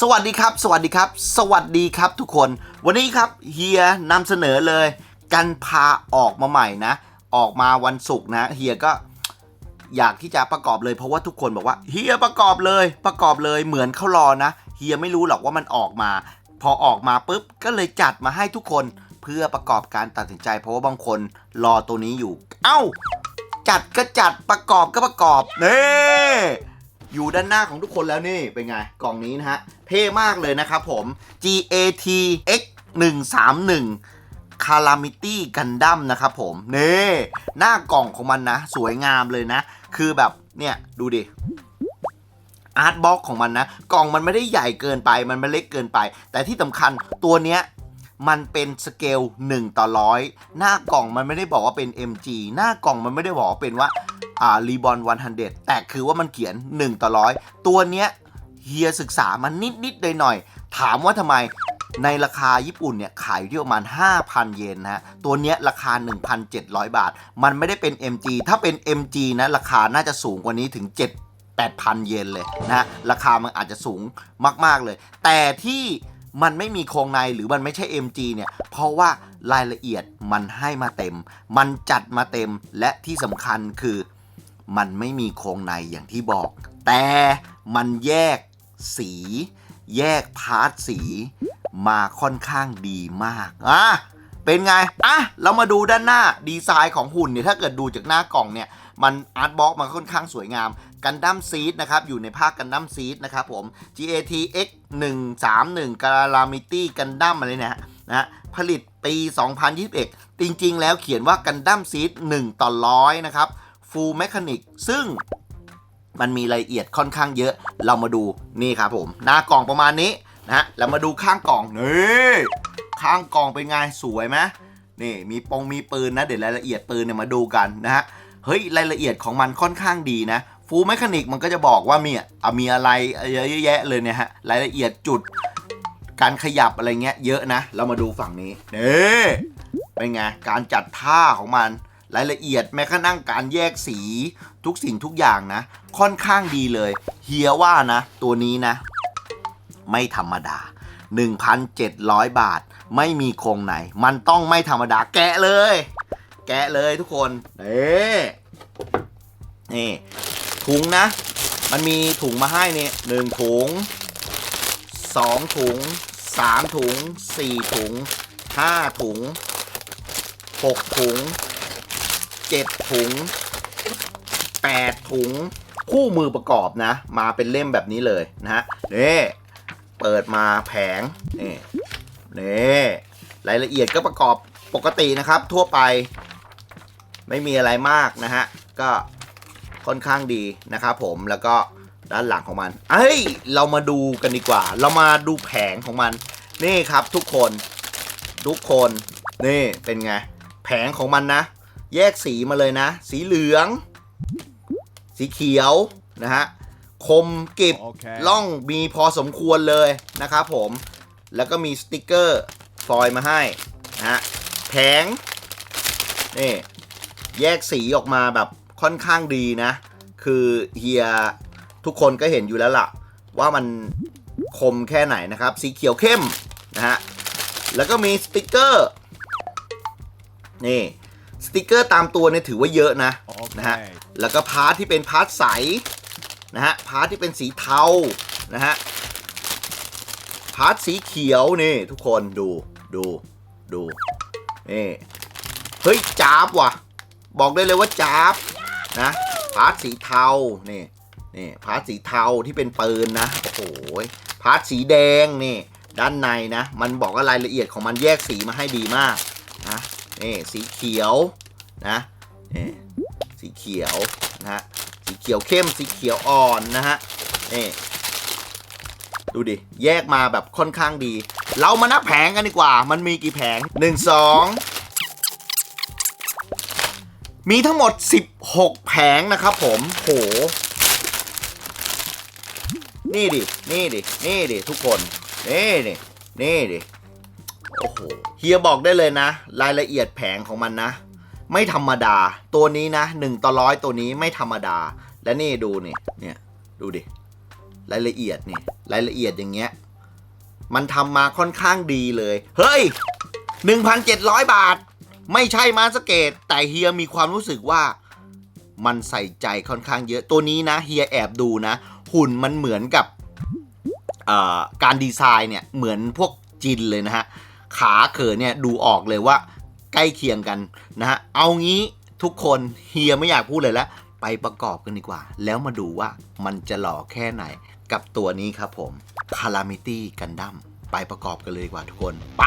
สวัสดีครับ สวัสดีครับ สวัสดีครับทุกคน วันนี้ครับเฮียนำเสนอเลย กันพาออกมาใหม่นะ ออกมาวันศุกร์นะเฮียก็อยากที่จะประกอบเลยเพราะว่าทุกคนบอกว่าเฮียประกอบเลยประกอบเลยเหมือนเขารอนะเฮียไม่รู้หรอกว่ามันออกมา พอออกมาปุ๊บก็เลยจัดมาให้ทุกคนเพื่อประกอบการตัดสินใจ เพราะว่าบางคนรอตัวนี้อยู่ เอ้า จัดก็จัดประกอบก็ประกอบเน่ อยู่ด้านหน้าของทุกคนแล้วนี่ เป็นไง กล่องนี้นะฮะ เท่มากเลยนะครับผม GAT X 1 3 1 Calamity Gundam นะครับผมนี่หน้ากล่องของมันนะ สวยงามเลยนะ คือแบบเนี่ยดูดิอาร์ตบ็อกของมันนะ กล่องมันไม่ได้ใหญ่เกินไปมันไม่เล็กเกินไป แต่ที่สำคัญตัวเนี้ย มันเป็นสเกล1ต่อร้อยหน้ากล่องมันไม่ได้บอกว่าเป็น MG หน้ากล่องมันไม่ได้บอกว่าเป็นว่าอ่ารีบอน100 แต่คือว่ามันเขียน 1 ต่อร้อยตัวเนี้ยเฮียศึกษามันนิดนิดๆหน่อยๆถามว่าทำไมในราคาญี่ปุ่นเนี่ยขายอยู่ที่ประมาณ 5,000 เยนนะฮะ ตัวเนี้ยราคา 1,700 บาท มันไม่ได้เป็น MG ถ้าเป็น MG นะราคาน่าจะสูงกว่านี้ถึง 7 8,000 เยนเลยนะ ราคามันอาจจะสูงมาก ๆ เลย แต่ที่ มันไม่มีโครงในหรือมันไม่ใช่ MG เนี่ย เพราะว่ารายละเอียดมันให้มาเต็ม มันจัดมาเต็มและที่สำคัญคือมันไม่มีโครงในอย่างที่บอก แต่มันแยกสี แยกพาร์ทสี มาค่อนข้างดีมากอะเป็นไงอะเรามาดูด้านหน้าดีไซน์ของหุ่นเนี่ยถ้าเกิดดูจากหน้ากล่องเนี่ย มันอาร์ตบ็อกมันค่อนข้างสวยงามกันดั้มซีดนะครับอยู่ในภาคกันดั้มซีดนะครับผม GATX 131 g a l a m i t y กันดั้มอะไรเนี่ยนะผลิตปี 2021 จริงๆ แล้วเขียนว่ากันดั้มซีด1ต่อร้อยนะครับ Full Mechanic ซึ่งมันมีรายละเอียดค่อนข้างเยอะเรามาดูนี่ครับผม หน้ากล่องประมาณนี้นะฮะเรามาดูข้างกล่องนี่ข้างกล่องเป็นไงสวยไหมนี่มีปงมีปืนนะเดี๋ยวรายละเอียดปืนเนี่ยมาดูกันนะฮะ เฮ้ยรายละเอียดของมันค่อนข้างดีนะฟูแมคานิกมันก็จะบอกว่ามีอะมีอะไรเยอะแยะเลยเนี่ยฮะรายละเอียดจุด การขยับอะไรเงี้ยเยอะนะ เรามาดูฝั่งนี้เนี่เป็นไงการจัดท่าของมันรายละเอียดแม้กระทั่งการแยกสีทุกสิ่งทุกอย่างนะ ค่อนข้างดีเลย เฮียว่านะ ตัวนี้นะ ไม่ธรรมดา 1,700 บาท ไม่มีโครงไหน มันต้องไม่ธรรมดาแกะเลย แกะเลยทุกคนนี่นี่ถุงนะ มันมีถุงมาให้เนี่ยหนึ่งถุงสองถุงสามถุงสี่ถุงห้าถุงหกถุงเจ็ดถุงแปดถุงคู่มือประกอบนะ มาเป็นเล่มแบบนี้เลยนะฮะนี่เปิดมาแผงนี่นี่รายละเอียดก็ประกอบปกตินะครับ ทั่วไป ไม่มีอะไรมากนะฮะ ก็ค่อนข้างดีนะครับผมแล้วก็ด้านหลังของมัน เอ้ย เรามาดูกันดีกว่า เรามาดูแผงของมัน นี่ครับทุกคน ทุกคน นี่เป็นไง แผงของมันนะ แยกสีมาเลยนะ สีเหลือง สีเขียวนะฮะ คมกริบโอเคล่องมีพอสมควรเลยนะครับผม แล้วก็มีสติกเกอร์ฟอยล์มาให้นะฮะ แผง นี่ แยกสีออกมาแบบค่อนข้างดีนะ คือเฮียทุกคนก็เห็นอยู่แล้วล่ะ ว่ามันคมแค่ไหนนะครับ สีเขียวเข้มนะฮะ แล้วก็มีสติกเกอร์ นี่สติกเกอร์ตามตัวเนี่ยถือว่าเยอะนะนะฮะ แล้วก็พาร์ทที่เป็นพาร์ทใสนะฮะ พาร์ทที่เป็นสีเทานะฮะ พาร์ทสีเขียวนี่ทุกคนดูดูดูนี่เฮ้ยจ้าบว่ะ บอกได้เลยว่าจ้าบนะพาร์ทสีเทานี่นี่พาร์ทสีเทาที่เป็นปืนนะโอ้โหพาร์ทสีแดงนี่ด้านในนะ มันบอกว่ารายละเอียดของมันแยกสีมาให้ดีมากนะนี่สีเขียวนะนี่สีเขียวนะฮะสีเขียวเข้มสีเขียวอ่อนนะฮะนี่ดูดิ แยกมาแบบค่อนข้างดี เรามานับแผงกันดีกว่า มันมีกี่แผง 1 2 มีทั้งหมด 16 แผงนะครับผม โห นี่ดิ นี่ดิ นี่ดิ ทุกคน นี่ดิ นี่ดิ โอ้โห เฮียบอกได้เลยนะ รายละเอียดแผงของมันนะ ไม่ธรรมดา ตัวนี้นะ1ต่อร้อยตัวนี้ไม่ธรรมดา และนี่ดูนี่เนี่ย ดูดิ รายละเอียดนี่ รายละเอียดอย่างเงี้ย มันทำมาค่อนข้างดีเลย เฮ้ย 1,700 บาท ไม่ใช่มาสเกต แต่เฮียมีความรู้สึกว่ามันใส่ใจค่อนข้างเยอะตัวนี้นะเฮียแอบดูนะ หุ่นมันเหมือนกับการดีไซน์เนี่ยเหมือนพวกจินเลยนะฮะ ขาเขินเนี่ยดูออกเลยว่าใกล้เคียงกันนะฮะ เอางี้ทุกคนเฮียไม่อยากพูดเลยแล้ว ไปประกอบกันดีกว่า แล้วมาดูว่ามันจะหล่อแค่ไหนกับตัวนี้ครับผม Calamity Gundam ไปประกอบกันเลยดีกว่าทุกคน ไป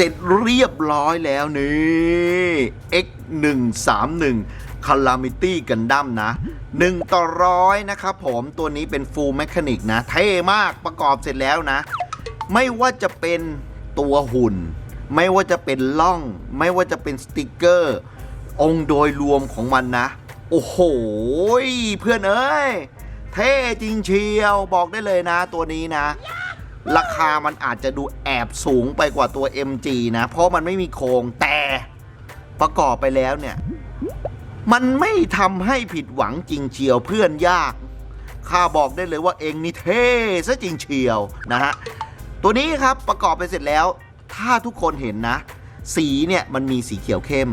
เสร็จเรียบร้อยแล้วนี่ X 1 3 1 Calamity Gundam นะ 1 ต่อร้อยนะครับผมตัวนี้เป็น Full Mechanic นะ เท่มากประกอบเสร็จแล้วนะ ไม่ว่าจะเป็นตัวหุ่น ไม่ว่าจะเป็นล่อง ไม่ว่าจะเป็นสติกเกอร์ องค์โดยรวมของมันนะ โอ้โห เพื่อนเอ้ย เท่จริงเชียวบอกได้เลยนะตัวนี้นะ ราคามันอาจจะดูแอบสูงไปกว่าตัว MG นะ เพราะมันไม่มีโครงแต่ประกอบไปแล้วเนี่ย มันไม่ทำให้ผิดหวังจริงเชียวเพื่อนยากข้าบอกได้เลยว่าเองนี่เท่ซะจริงเชียวนะฮะ ตัวนี้ครับประกอบไปเสร็จแล้ว ถ้าทุกคนเห็นนะ สีเนี่ยมันมีสีเขียวเข้ม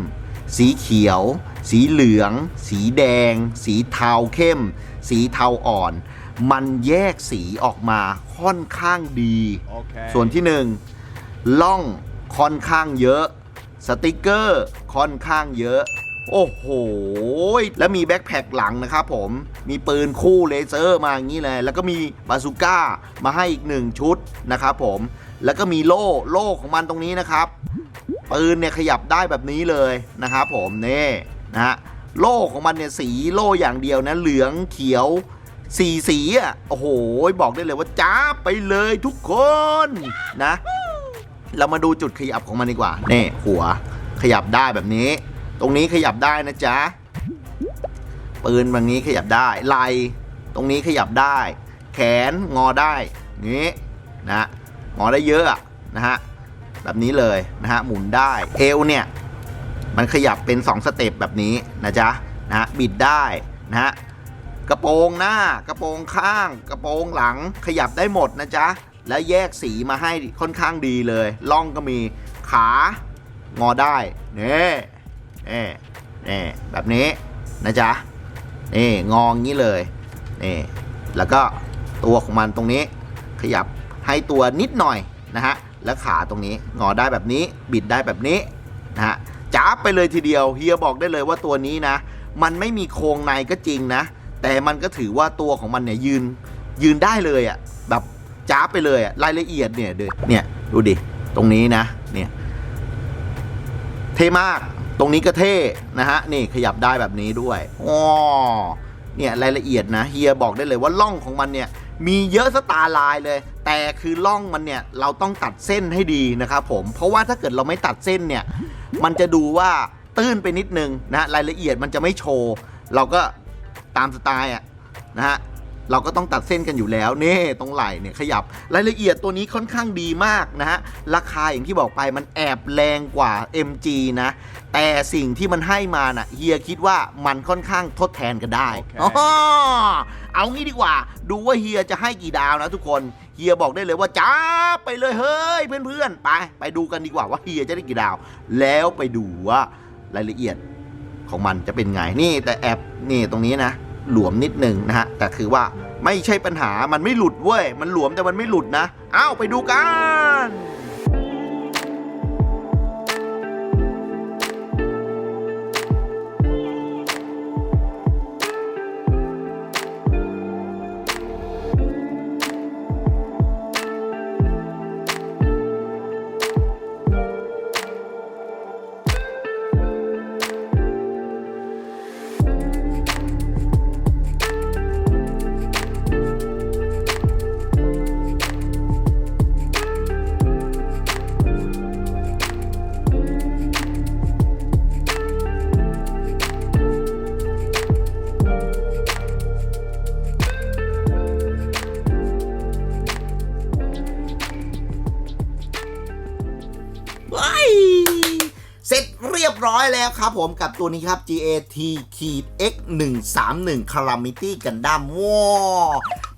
สีเขียว สีเหลือง สีแดง สีเทาเข้ม สีเทาอ่อน มันแยกสีออกมาค่อนข้างดี Okay. ส่วนที่หนึ่งล่องค่อนข้างเยอะ สติกเกอร์ค่อนข้างเยอะ โอ้โห แล้วมีแบ็คแพคหลังนะครับผม มีปืนคู่เลเซอร์มาอย่างนี้เลย แล้วก็มีบาซูก้ามาให้อีกหนึ่งชุดนะครับผม แล้วก็มีโล่โล่ของมันตรงนี้นะครับ ปืนเนี่ยขยับได้แบบนี้เลยนะครับผมนี่นะฮะโล่ของมันเนี่ยสีโล่อย่างเดียวนะเหลืองเขียว สีสีอะ โอ้โห บอกได้เลยว่าจ้าไปเลยทุกคนนะ เรามาดูจุดขยับของมันดีกว่านี่หัวขยับได้แบบนี้ ตรงนี้ขยับได้นะจ๊ะปืนบางนี้ขยับได้ไหลตรงนี้ขยับได้ แขนงอได้งี้นะงอได้เยอะอะนะฮะแบบนี้เลยนะฮะหมุนได้เอวเนี่ยมันขยับเป็น 2 สเต็ปแบบนี้นะจ๊ะนะฮะบิดได้นะฮะ กระโปรงหน้ากระโปรงข้าง กระโปรงหลังขยับได้หมดนะจ๊ะ และแยกสีมาให้ค่อนข้างดีเลยล่องก็มีขางอได้เนี่นี่นี่แบบนี้นะจ๊ะนี่งองนี้เลยนี่แล้วก็ตัวของมันตรงนี้ ขยับให้ตัวนิดหน่อยนะฮะแล้วขาตรงนี้งอได้แบบนี้บิดได้แบบนี้นะฮะจ้าไปเลยทีเดียวเฮียบอกได้เลยว่าตัวนี้นะ มันไม่มีโครงในก็จริงนะ แต่มันก็ถือว่าตัวของมันเนี่ยยืนยืนได้เลยอะ่ะแบบจ้าไปเลยอะ่ะรายละเอียดเนี่ยเดเนี่ยดูดิตรงนี้นะเนี่ยเท่มากตรงนี้ก็เท่นะฮะนี่ขยับได้แบบนี้ด้วยอ๋อเนี่ยรายละเอียดนะเฮียบอกได้เลยว่าล่องของมันเนี่ยมีเยอะสตาร์ลายเลย แต่คือล่องมันเนี่ยเราต้องตัดเส้นให้ดีนะครับผมเพราะว่าถ้าเกิดเราไม่ตัดเส้นเนี่ยมันจะดูว่าตื้นไปนิดนึงนะรายละเอียดมันจะไม่โชว์ เราก็ ตามสไตล์อะนะฮะเราก็ต้องตัดเส้นกันอยู่แล้วนี่ตรงไหล่เนี่ยขยับรายละเอียดตัวนี้ค่อนข้างดีมากนะฮะราคาอย่างที่บอกไปมันแอบแรงกว่า MG นะแต่สิ่งที่มันให้มาน่ะเฮียคิดว่ามันค่อนข้างทดแทนกันได้โอเคอ๋อเอางี้ดีกว่า ดูว่าเฮียจะให้กี่ดาวนะทุกคนเฮียบอกได้เลยว่าจ้าบไปเลยเฮ้ยเพื่อนๆไปไปดูกันดีกว่าว่าเฮียจะได้กี่ดาว แล้วไปดูว่ารายละเอียดของมันจะเป็นไงนี่แต่แอบนี่ตรงนี้นะ หลวมนิดนึงนะฮะแต่คือว่าไม่ใช่ปัญหามันไม่หลุดเว้ยมันหลวมแต่มันไม่หลุดนะ เอ้าไปดูกัน ร้อยแล้วครับผมกับตัวนี้ครับ GAT X 1 3 1 Calamity Gundam ว้าว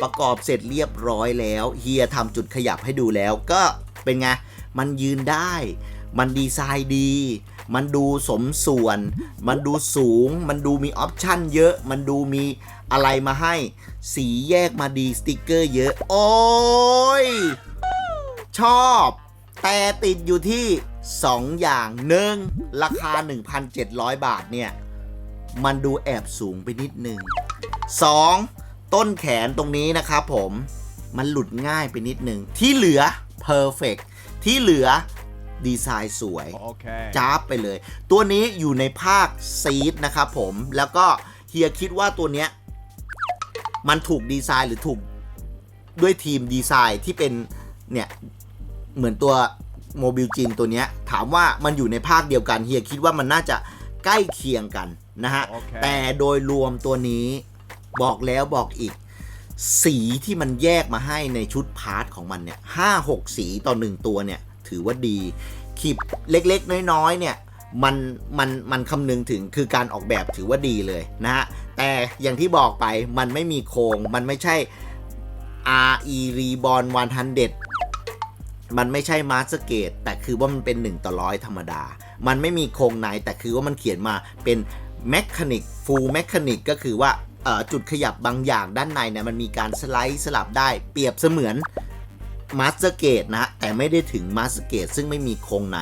ประกอบเสร็จเรียบร้อยแล้ว เฮียทำจุดขยับให้ดูแล้วก็เป็นไง มันยืนได้ มันดีไซน์ดี มันดูสมส่วน มันดูสูง มันดูมีออปชั่นเยอะ มันดูมีอะไรมาให้ สีแยกมาดีสติกเกอร์เยอะ โอ้ย ชอบ แต่ติดอยู่ที่ 2 อย่างหนึ่งราคา 1,700 บาทเนี่ย มันดูแอบสูงไปนิดนึง 2. ต้นแขนตรงนี้นะครับผมมันหลุดง่ายไปนิดนึง ที่เหลือ perfect ที่เหลือดีไซน์สวย Okay. จ้าบไปเลย ตัวนี้อยู่ในภาคซีดนะครับผมแล้วก็เฮียคิดว่าตัวเนี้ย มันถูกดีไซน์หรือถูกด้วยทีมดีไซน์ที่เป็นเนี่ย เหมือนตัว โมบิลจินตัวเนี้ยถามว่ามันอยู่ในภาคเดียวกันเฮียคิดว่ามันน่าจะใกล้เคียงกันนะฮะโอเคแต่โดยรวมตัวนี้บอกแล้วบอกอีก สีที่มันแยกมาให้ในชุดพาร์ทของมันเนี่ยห้าหกสีต่อหนึ่งตัวเนี่ย ถือว่าดีขีบเล็กๆ น้อยๆ เนี่ยมันมันมันคำนึงถึงคือการออกแบบถือว่าดีเลยนะฮะ แต่อย่างที่บอกไปมันไม่มีโครงมันไม่ใช่ RE Reborn 100 มันไม่ใช่มาสเกตแต่คือว่ามันเป็น 1 ต่อร้อยธรรมดา มันไม่มีโครงในแต่คือว่ามันเขียนมาเป็นแมคานิกฟูลแมคานิกก็คือว่าจุดขยับบางอย่างด้านในเนี่ยมันมีการสไลด์สลับได้เปรียบเสมือนมาสเกตนะแต่ไม่ได้ถึงมาสเกตซึ่งไม่มีโครงใน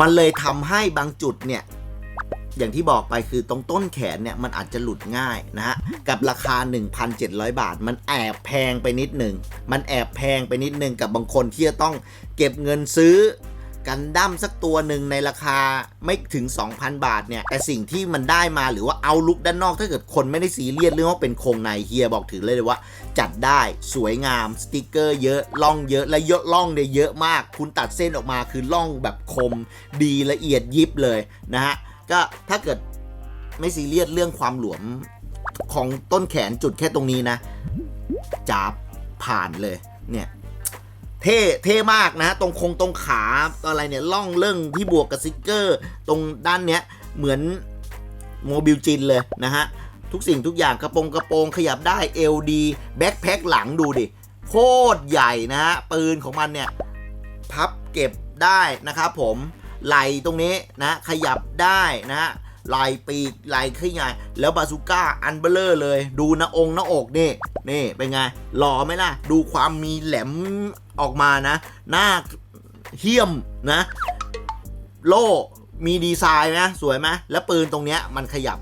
มันเลยทำให้บางจุดเนี่ย อย่างที่บอกไปคือตรงต้นแขนเนี่ยมันอาจจะหลุดง่ายนะฮะ กับราคา 1,700 บาท มันแอบแพงไปนิดหนึ่ง มันแอบแพงไปนิดหนึ่งกับบางคนที่จะต้องเก็บเงินซื้อกันดั้มสักตัวหนึ่งในราคาไม่ถึง 2,000 บาทเนี่ย แต่สิ่งที่มันได้มาหรือว่าเอาลุกด้านนอก ถ้าเกิดคนไม่ได้ซีเรียสเรื่องว่าเป็นโครงในเฮียบอกถือเลยว่า จัดได้สวยงามสติกเกอร์เยอะล่องเยอะและเยอะล่องเนี่ยเยอะมาก คุณตัดเส้นออกมาคือล่องแบบคมดีละเอียดยิบเลยนะฮะ ก็ถ้าเกิดไม่ซีเรียสเรื่องความหลวมของต้นแขนจุดแค่ตรงนี้นะจับผ่านเลยเนี่ยเท่เท่มากนะ ตรงคงตรงขาอะไรเนี่ยล่องเรื่องที่บวกกับซิกเกอร์ ตรงด้านเนี้ยเหมือนโมบิลจินเลยนะฮะ ทุกสิ่งทุกอย่างกระโปรงกระโปรงขยับได้เอลดีแบ็คแพ็คหลังดูดิ โคตรใหญ่นะฮะ ปืนของมันเนี่ย พับเก็บได้นะครับผม ไหลตรงนี้นะขยับได้นะฮะไหลปีกไหลขึ้นไงแล้วบาซูก้าอันเบลเลอร์เลย ดูหน้าองค์หน้าอกนี่นี่เป็นไงหล่อไหมล่ะ ดูความมีแหลมออกมานะ หน้าเหี้ยมนะ โล่มีดีไซน์นะ สวยไหมแล้วปืนตรงเนี้ยมันขยับ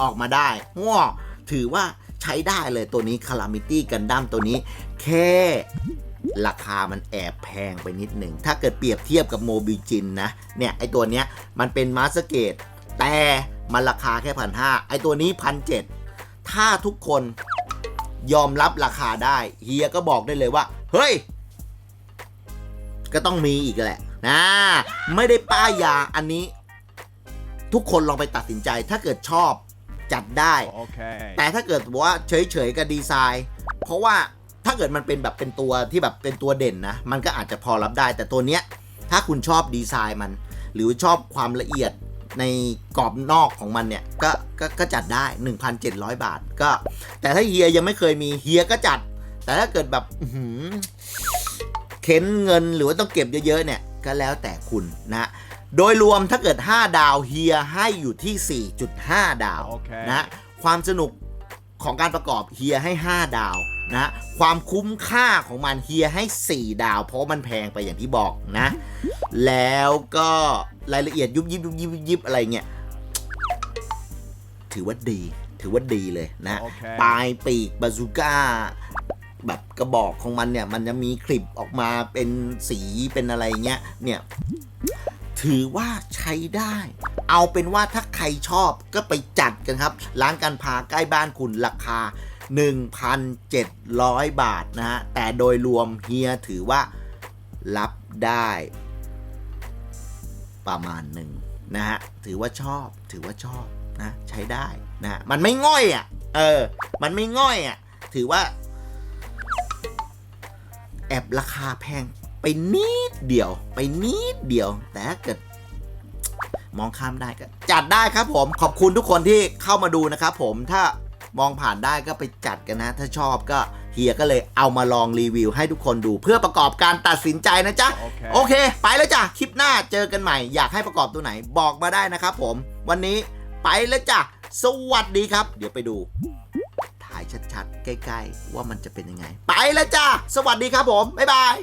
ออกมาได้ว้าถือว่าใช้ได้เลยตัวนี้ Calamity Gundam ตัวนี้ แค่ ราคามันแอบแพงไปนิดหนึ่ง ถ้าเกิดเปรียบเทียบกับโมบิจินนะ เนี่ย ไอตัวเนี้ยมันเป็นมาสเกตแต่มันราคาแค่พันห้าไอตัวนี้พันเจ็ดถ้าทุกคนยอมรับราคาได้ เฮียก็บอกได้เลยว่า เฮ้ย ก็ต้องมีอีกแหละนะไม่ได้ป้ายยาอันนี้ ทุกคนลองไปตัดสินใจ ถ้าเกิดชอบจัดได้ Okay. แต่ถ้าเกิดว่าเฉยๆกับดีไซน์ เพราะว่า ถ้าเกิดมันเป็นแบบเป็นตัวที่แบบเป็นตัวเด่นนะ มันก็อาจจะพอรับได้ แต่ตัวเนี้ย ถ้าคุณชอบดีไซน์มัน หรือชอบความละเอียดในกรอบนอกของมันเนี่ยก็ก็ก็จัดได้ 1,700 บาท ก็ แต่ถ้าเฮียยังไม่เคยมีเฮียก็จัด แต่ถ้าเกิดแบบอื้อหือเข็นเงินหรือว่าต้องเก็บเยอะๆเนี่ย ก็แล้วแต่คุณนะ โดยรวมถ้าเกิด 5 ดาวเฮียให้อยู่ที่ 4.5 ดาวโอเคนะ ความสนุกของการประกอบเฮียให้ 5 ดาวนะความคุ้มค่าของมันเฮียให้ 4 ดาว เพราะมันแพงไปอย่างที่บอกนะ แล้วก็รายละเอียดยุบยิบยุบยิบยุบยิบอะไรเงี้ยถือว่าดี ถือว่าดีเลยนะโอเคปลายปีกบาซูก้าแบบกระบอกของมันเนี่ย มันจะมีคลิปออกมาเป็นสีเป็นอะไรเงี้ยเนี่ยถือว่าใช้ได้ เอาเป็นว่าถ้าใครชอบก็ไปจัดกันครับ ร้านการพาใกล้บ้านคุณราคา 1,700 บาทนะฮะ แต่โดยรวมเฮียถือว่ารับได้ ประมาณหนึ่งนะฮะ ถือว่าชอบถือว่าชอบนะ ใช้ได้นะมันไม่ง่อยอะ เออ มันไม่ง่อยอะ ถือว่า แอบราคาแพงไปนิดเดียว ไปนิดเดียว แต่ถ้าเกิดมองข้ามได้ก็จัดได้ครับผมขอบคุณทุกคนที่เข้ามาดูนะครับผมถ้า มองผ่านได้ก็ไปจัดกันนะ ถ้าชอบก็เฮียก็เลยเอามาลองรีวิวให้ทุกคนดูเพื่อประกอบการตัดสินใจนะจ๊ะ โอเค ไปแล้วจ้ะ คลิปหน้าเจอกันใหม่ อยากให้ประกอบตัวไหนบอกมาได้นะครับผม วันนี้ไปแล้วจ้ะ สวัสดีครับ เดี๋ยวไปดู ถ่ายชัดๆ ใกล้ๆ ว่ามันจะเป็นยังไง ไปแล้วจ้ะ สวัสดีครับผม บ๊ายบาย